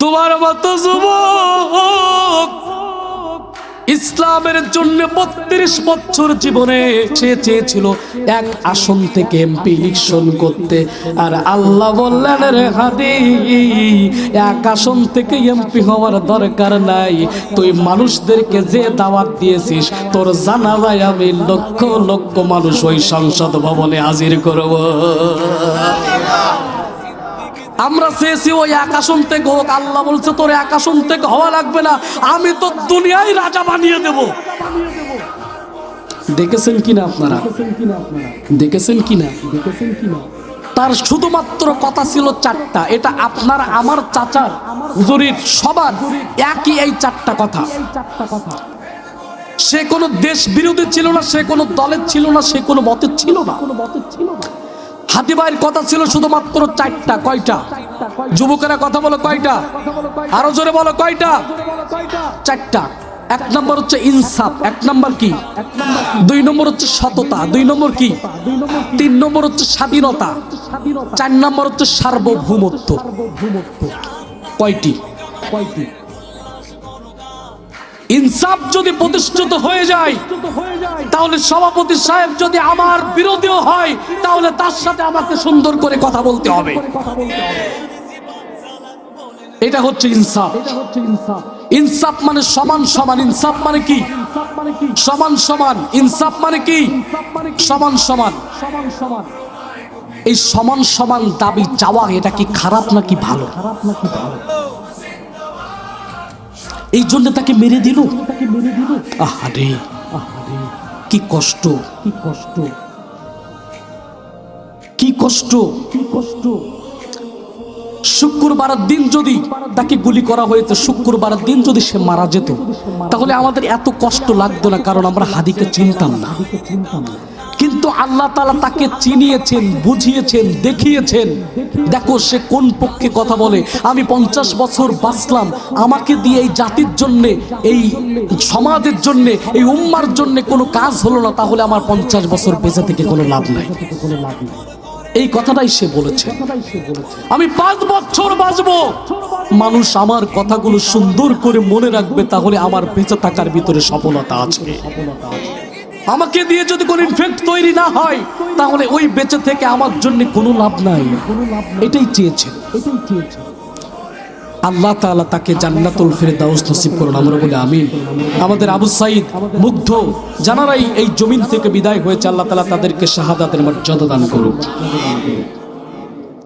তোমার মতো যুবক ইসলামের জন্য বত্রিশ বছর জীবনে সে চেয়েছিল এক আসন থেকে এমপি ইলেকশন করতে। আর আল্লাহ বললেন, রে হাদি, এক আসন থেকে এমপি হওয়ার দরকার নাই। তুই মানুষদেরকে যে দাওয়াত দিয়েছিস, তোর জানা যায় আমি লক্ষ লক্ষ মানুষ ওই সংসদ ভবনে হাজির করব। আমরা চেয়েছি ওই আসন থেকে হোক, আল্লাহ বলছে, তোর আসন থেকে হওয়া লাগবে না, আমি তো দুনিয়ায় রাজা বানিয়ে দেব। দেখেছেন কিনা আপনারা? দেখেছেন কিনা? দেখেছেন কিনা তার শুধুমাত্র কথা ছিল চারটা, এটা আপনার, আমার চাচার, হুজুরির সবার, একই এই চারটা কথা। সে কোনো দেশ বিরোধী ছিল না, সে কোনো দলের ছিল না, সে কোনো মতের ছিল না। হাতি ভাইয়ের কথা ছিল শুধুমাত্র চারটা, কয়টা? যুবকেরা কথা বলো কয়টা? আরও জোরে বলো কয়টা? চারটা। এক নম্বর হচ্ছে ইনসাফ, এক নম্বর কি? দুই নম্বর হচ্ছে সততা, দুই নম্বর কি? তিন নম্বর হচ্ছে স্বাধীনতা, চার নম্বর হচ্ছে সার্বভৌমত্ব। কয়টি কয়টি? ইনসাফ যদি প্রতিষ্ঠিত হয়ে যায়, তাহলে সভাপতি সাহেব যদি আমার বিরোধীও হয়, তাহলে তার সাথে আমাকে সুন্দর করে কথা বলতে হবে। এটা হচ্ছে ইনসাফ। ইনসাফ মানে সমান সমান। ইনসাফ মানে কি? সমান সমান। ইনসাফ মানে কি? সমান সমান। সমান সমান এই সমান সমান দাবি চাওয়া, এটা কি খারাপ নাকি ভালো? এই জন্য তাকে মেরে দিল। আহারে কি কষ্ট। কি কষ্ট। কি কষ্ট। কি কষ্ট। শুক্রবার দিন যদি তাকে গুলি করা হয়েছে শুক্রবার দিন যদি সে মারা যেত তাহলে আমাদের এত কষ্ট লাগতো না কারণ আমরা হাদিকে চিনতাম না। কিন্তু আল্লাহ তালা তাকে চিনিয়েছেন, বুঝিয়েছেন, দেখিয়েছেন। দেখো সে কোন পক্ষে কথা বলে। আমি পঞ্চাশ বছর বাঁচলাম। আমাকে দিয়ে এই জাতির জন্য, এই সমাজের জন্য, এই উম্মার জন্য কোনো কাজ হলো না, তাহলে আমার পঞ্চাশ বছর বেঁচে থেকে কোনো লাভ নাই। এই কথাটাই সে বলেছে। আমি পাঁচ বছর বাঁচবো। মানুষ আমার কথাগুলো সুন্দর করে মনে রাখবে, তাহলে আমার বেঁচে থাকার ভিতরে সফলতা আছে। আমাকে দিয়ে যদি কোনো ইনফেক্ট তৈরি না হয়, তাহলে ওই বেঁচে থেকে আমার জন্য কোনো লাভ নাই। এটাই চেয়েছে। এটাই চেয়েছে আল্লাহ তাআলা তাকে জান্নাতুল ফেরদাউস নসিব করুন। আমরা বলে আমিন। আমাদের আবু সাইদ মুগ্ধ জানারাই এই জমিন থেকে বিদায় হয়েছে, আল্লাহ তাআলা তাদেরকে শাহাদাতের মর্যাদা দান করুন